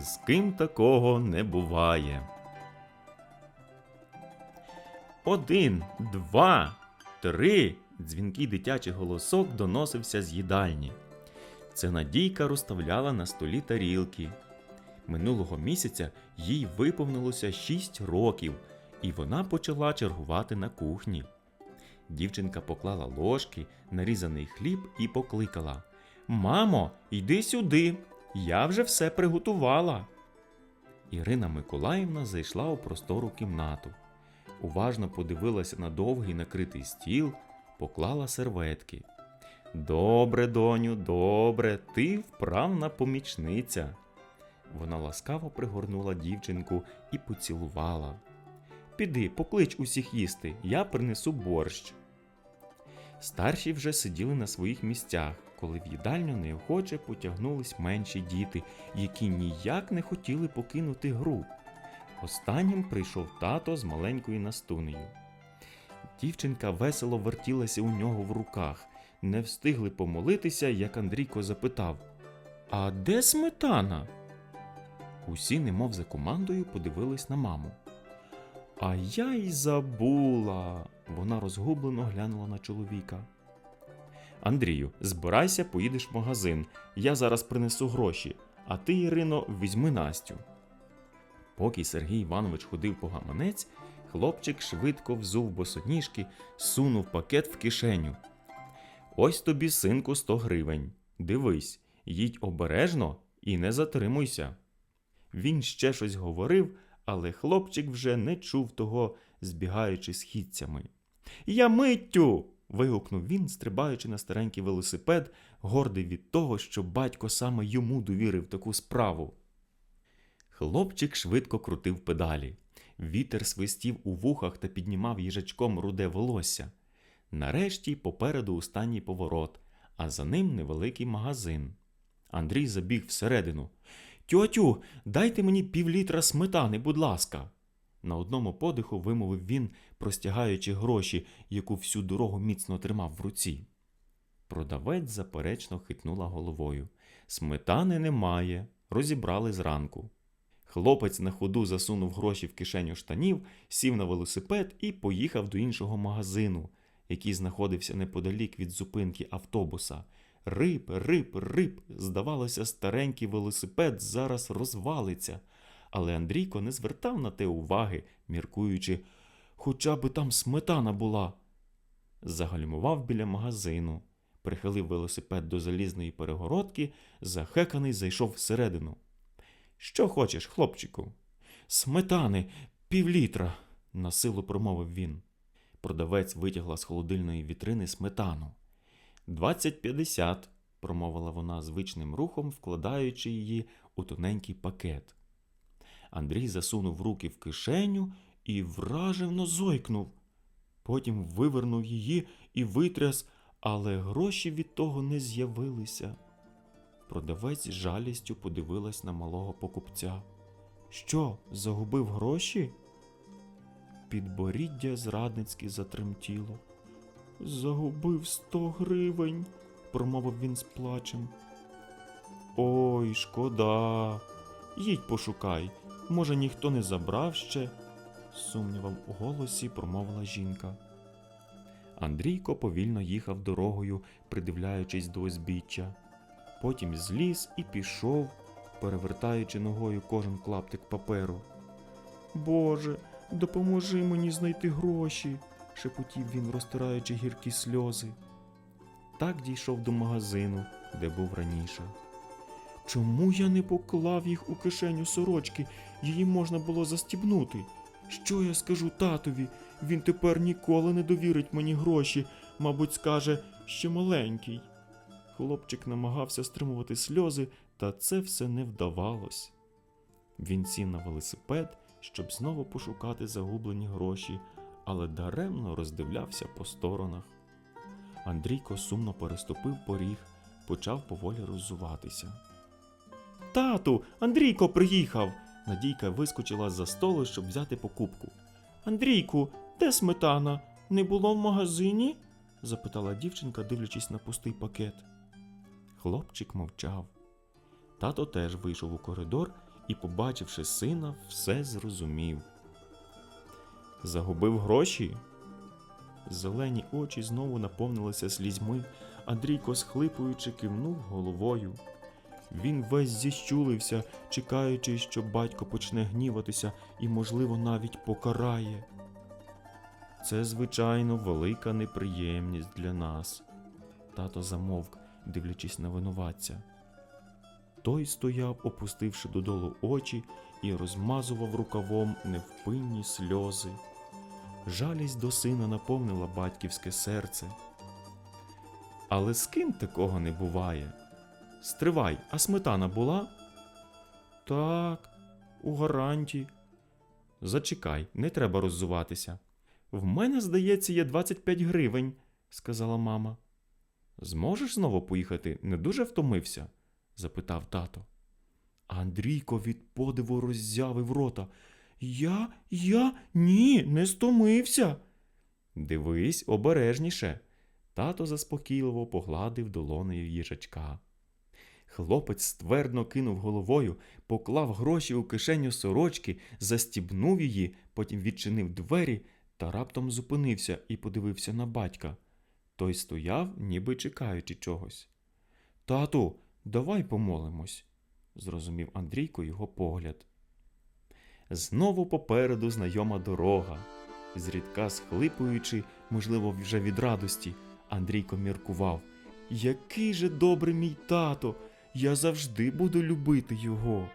З ким такого не буває. Один, два, три. Дзвінкий дитячий голосок доносився з їдальні. Це Надійка розставляла на столі тарілки. Минулого місяця їй виповнилося 6 років, і вона почала чергувати на кухні. Дівчинка поклала ложки, нарізаний хліб і покликала: Мамо, йди сюди, я вже все приготувала. Ірина Миколаївна зайшла у простору кімнату. Уважно подивилася на довгий накритий стіл, поклала серветки. Добре, доню, добре, ти вправна помічниця. Вона ласкаво пригорнула дівчинку і поцілувала. Піди, поклич усіх їсти, я принесу борщ. Старші вже сиділи на своїх місцях, коли в їдальню неохоче потягнулись менші діти, які ніяк не хотіли покинути гру. Останнім прийшов тато з маленькою настунею. Дівчинка весело вертілася у нього в руках. Не встигли помолитися, як Андрійко запитав: А де сметана? Усі, немов за командою, подивились на маму. А я й забула. Вона розгублено глянула на чоловіка. Андрію, збирайся, поїдеш в магазин. Я зараз принесу гроші, а ти, Ірино, візьми Настю. Поки Сергій Іванович ходив по гаманець, хлопчик швидко взув босоніжки, сунув пакет в кишеню. Ось тобі, синку, 100 гривень. Дивись, їдь обережно і не затримуйся. Він ще щось говорив, але хлопчик вже не чув того, збігаючи східцями. Я миттю. Вигукнув він, стрибаючи на старенький велосипед, гордий від того, що батько саме йому довірив таку справу. Хлопчик швидко крутив педалі. Вітер свистів у вухах та піднімав їжачком руде волосся. Нарешті попереду останній поворот, а за ним невеликий магазин. Андрій забіг всередину. Тьотю, дайте мені півлітра сметани, будь ласка. На одному подиху вимовив він, простягаючи гроші, яку всю дорогу міцно тримав в руці. Продавець заперечно хитнула головою. Сметани немає, розібрали зранку. Хлопець на ходу засунув гроші в кишеню штанів, сів на велосипед і поїхав до іншого магазину, який знаходився неподалік від зупинки автобуса. Риб, риб, риб. Здавалося, старенький велосипед зараз розвалиться. Але Андрійко не звертав на те уваги, міркуючи, хоча би там сметана була. Загальмував біля магазину, прихилив велосипед до залізної перегородки, захеканий зайшов всередину. Що хочеш, хлопчику? Сметани, півлітра, насилу промовив він. Продавець витягла з холодильної вітрини сметану. Двадцять п'ятдесят, промовила вона звичним рухом, вкладаючи її у тоненький пакет. Андрій засунув руки в кишеню і вражено зойкнув. Потім вивернув її і витряс, але гроші від того не з'явилися. Продавець з жалістю подивилась на малого покупця. Що, загубив гроші? Підборіддя зрадницьки затремтіло. Загубив сто гривень, промовив він з плачем. Ой, шкода. Їдь пошукай, може, ніхто не забрав ще, сумнівом у голосі промовила жінка. Андрійко повільно їхав дорогою, придивляючись до узбіччя. Потім зліз і пішов, перевертаючи ногою кожен клаптик паперу. Боже, допоможи мені знайти гроші, шепотів він, розтираючи гіркі сльози. Так дійшов до магазину, де був раніше. Чому я не поклав їх у кишеню сорочки? Її можна було застібнути. Що я скажу татові? Він тепер ніколи не довірить мені гроші, мабуть, скаже, що маленький. Хлопчик намагався стримувати сльози, та це все не вдавалось. Він сів на велосипед, щоб знову пошукати загублені гроші, але даремно роздивлявся по сторонах. Андрійко сумно переступив поріг, почав поволі роззуватися. Тату, Андрійко приїхав. Надійка вискочила з-за столу, щоб взяти покупку. Андрійку, де сметана? Не було в магазині? запитала дівчинка, дивлячись на пустий пакет. Хлопчик мовчав. Тато теж вийшов у коридор і, побачивши сина, все зрозумів. Загубив гроші? Зелені очі знову наповнилися слізьми. Андрійко, схлипуючи, кивнув головою. Він весь зіщулився, чекаючи, що батько почне гніватися і, можливо, навіть покарає. Це, звичайно, велика неприємність для нас. Тато замовк, дивлячись на винуватця. Той стояв, опустивши додолу очі, і розмазував рукавом невпинні сльози. Жалість до сина наповнила батьківське серце. Але з ким такого не буває? Стривай, а сметана була? Так, у гаранті. Зачекай, не треба роззуватися. В мене, здається, є 25 гривень, сказала мама. Зможеш знову поїхати? Не дуже втомився? запитав тато. Андрійко від подиву роззявив рота. Я, я, ні, не стомився. Дивись обережніше. Тато заспокійливо погладив долонею їжачка. Хлопець ствердно кинув головою, поклав гроші у кишеню сорочки, застібнув її, потім відчинив двері та раптом зупинився і подивився на батька. Той стояв, ніби чекаючи чогось. Тату, давай помолимось, зрозумів Андрійко його погляд. Знову попереду знайома дорога. Зрідка схлипуючи, можливо, вже від радості, Андрійко міркував. Який же добрий мій тато! Я завжди буду любити його.